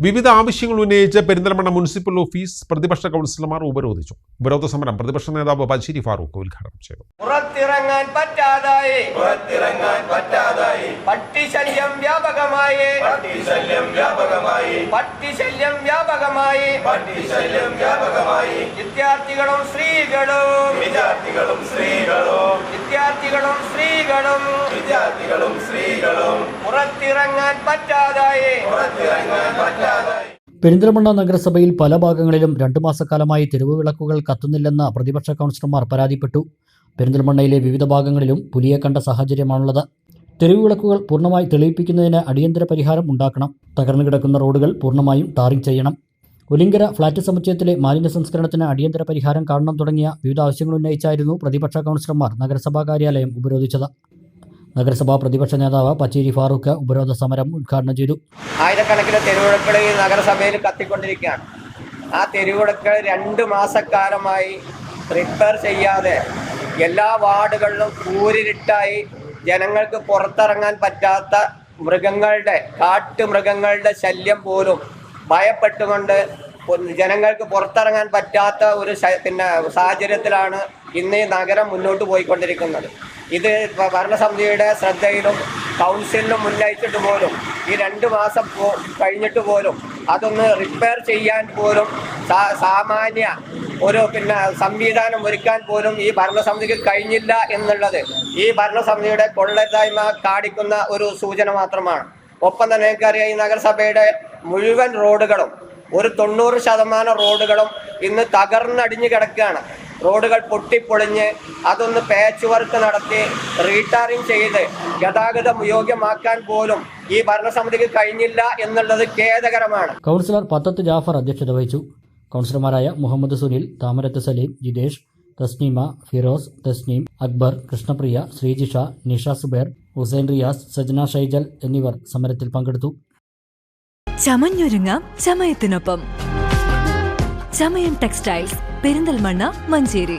വിവിധ ആവശ്യങ്ങൾ ഉന്നയിച്ച് പെരിന്തൽമണ്ണ മുനിസിപ്പൽ ഓഫീസ് പ്രതിപക്ഷ കൗൺസിലർമാർ ഉപരോധിച്ചു. ഉപരോധ സമരം പ്രതിപക്ഷ നേതാവ് ബഷീരി ഫാറൂഖ് ഉദ്ഘാടനം ചെയ്തു. പുറത്തിറങ്ങാൻ പറ്റാതായി. പുറത്തിറങ്ങാൻ പറ്റാതായി. പട്ടിശല്യം വ്യാപകമായി. പട്ടിശല്യം വ്യാപകമായി. പട്ടിശല്യം വ്യാപകമായി. പട്ടിശല്യം വ്യാപകമായി. വിദ്യാർത്ഥികളും സ്ത്രീകളും. വിദ്യാർത്ഥികളും സ്ത്രീകളും. വിദ്യാർത്ഥികളും സ്ത്രീകളും. വിദ്യാർത്ഥികളും സ്ത്രീകളും. പുറത്തിറങ്ങാൻ പറ്റാതായി. പുറത്തിറങ്ങാൻ പറ്റാതായി. പെരിന്തൽമണ്ണ നഗരസഭയിൽ പല ഭാഗങ്ങളിലും രണ്ടു മാസക്കാലമായി തെരുവ് വിളക്കുകൾ കത്തുന്നില്ലെന്ന് പ്രതിപക്ഷ കൗൺസിലർമാർ പരാതിപ്പെട്ടു. പെരിന്തൽമണ്ണയിലെ വിവിധ ഭാഗങ്ങളിലും പുലിയെ കണ്ട സാഹചര്യമാണുള്ളത്. തെരുവ് വിളക്കുകൾ പൂർണമായി തെളിയിപ്പിക്കുന്നതിന് അടിയന്തര പരിഹാരം ഉണ്ടാക്കണം. തകർന്നു കിടക്കുന്ന റോഡുകൾ പൂർണമായും ടാറിംഗ് ചെയ്യണം. ഒലിങ്കര ഫ്ളാറ്റ് സമുച്ചയത്തിലെ മാലിന്യ സംസ്കരണത്തിന് അടിയന്തര പരിഹാരം കാണണം തുടങ്ങിയ വിവിധ ആവശ്യങ്ങൾ ഉന്നയിച്ചായിരുന്നു പ്രതിപക്ഷ കൗൺസിലർമാർ നഗരസഭാ കാര്യാലയം ഉപരോധിച്ചത്. നഗരസഭാ പ്രതിപക്ഷ നേതാവ് പച്ചേരി ഫാറൂഖ് ഉപരോധ സമരം ഉദ്ഘാടനം ചെയ്തു. ആയിരക്കണക്കിന് തെരുവിളക്കുകൾ ഈ നഗരസഭയിൽ കത്തിക്കൊണ്ടിരിക്കുകയാണ്. ആ തെരുവിളക്കുകൾ രണ്ട് മാസക്കാലമായി റിപ്പയർ ചെയ്യാതെ എല്ലാ വാർഡുകളിലും കൂരിരുട്ടായി ജനങ്ങൾക്ക് പുറത്തിറങ്ങാൻ പറ്റാത്ത മൃഗങ്ങളുടെ കാട്ടു മൃഗങ്ങളുടെ ശല്യം പോലും ഭയപ്പെട്ടുകൊണ്ട് ജനങ്ങൾക്ക് പുറത്തിറങ്ങാൻ പറ്റാത്ത ഒരു പിന്നെ സാഹചര്യത്തിലാണ് ഇന്ന് ഈ നഗരം മുന്നോട്ട് പോയിക്കൊണ്ടിരിക്കുന്നത്. ഇത് ഭരണസമിതിയുടെ ശ്രദ്ധയിലും കൗൺസിലിനും ഉന്നയിച്ചിട്ട് പോലും ഈ രണ്ട് മാസം കഴിഞ്ഞിട്ട് പോലും അതൊന്ന് റിപ്പയർ ചെയ്യാൻ പോലും സാമാന്യ ഒരു പിന്നെ സംവിധാനം ഒരുക്കാൻ പോലും ഈ ഭരണസമിതിക്ക് കഴിഞ്ഞില്ല എന്നുള്ളത് ഈ ഭരണസമിതിയുടെ കൊള്ളരുതായ്മ കാണിക്കുന്ന ഒരു സൂചന മാത്രമാണ്. ഒപ്പം തന്നെ നിങ്ങൾക്കറിയാം ഈ നഗരസഭയുടെ മുഴുവൻ റോഡുകളും ഒരു തൊണ്ണൂറ് ശതമാനം റോഡുകളും ഇന്ന് തകർന്നടിഞ്ഞു കിടക്കുകയാണ്. റോഡുകൾ പൊട്ടിപ്പൊളിഞ്ഞ് അതൊന്ന് പാച്ച് വർക്ക് നടത്തി റീടാറിങ് ചെയ്ത് ഗതാഗതം യോഗ്യമാക്കാൻ പോലും ഈ ഭരണസമിതിക്ക് കഴിഞ്ഞില്ല എന്നുള്ളത് ഖേദകരമാണ്. കൗൺസിലർ പത്തത്ത് ജാഫർ അധ്യക്ഷത വഹിച്ചു. കൗൺസിലർമാരായ മുഹമ്മദ് സുനിൽ താമരത്ത് സലീം ജിതേഷ് തസ്നീമ ഫിറോസ് തസ്നീം അക്ബർ കൃഷ്ണപ്രിയ ശ്രീജിഷ നിഷ സുബേർ ഹുസൈൻ റിയാസ് സജ്ന ഷൈജൽ എന്നിവർ സമരത്തിൽ പങ്കെടുത്തു. ചമഞ്ഞൊരുങ്ങാം ചമയത്തിനൊപ്പം. ചമയം ടെക്സ്റ്റൈൽസ് പെരിന്തൽമണ്ണ മഞ്ചേരി.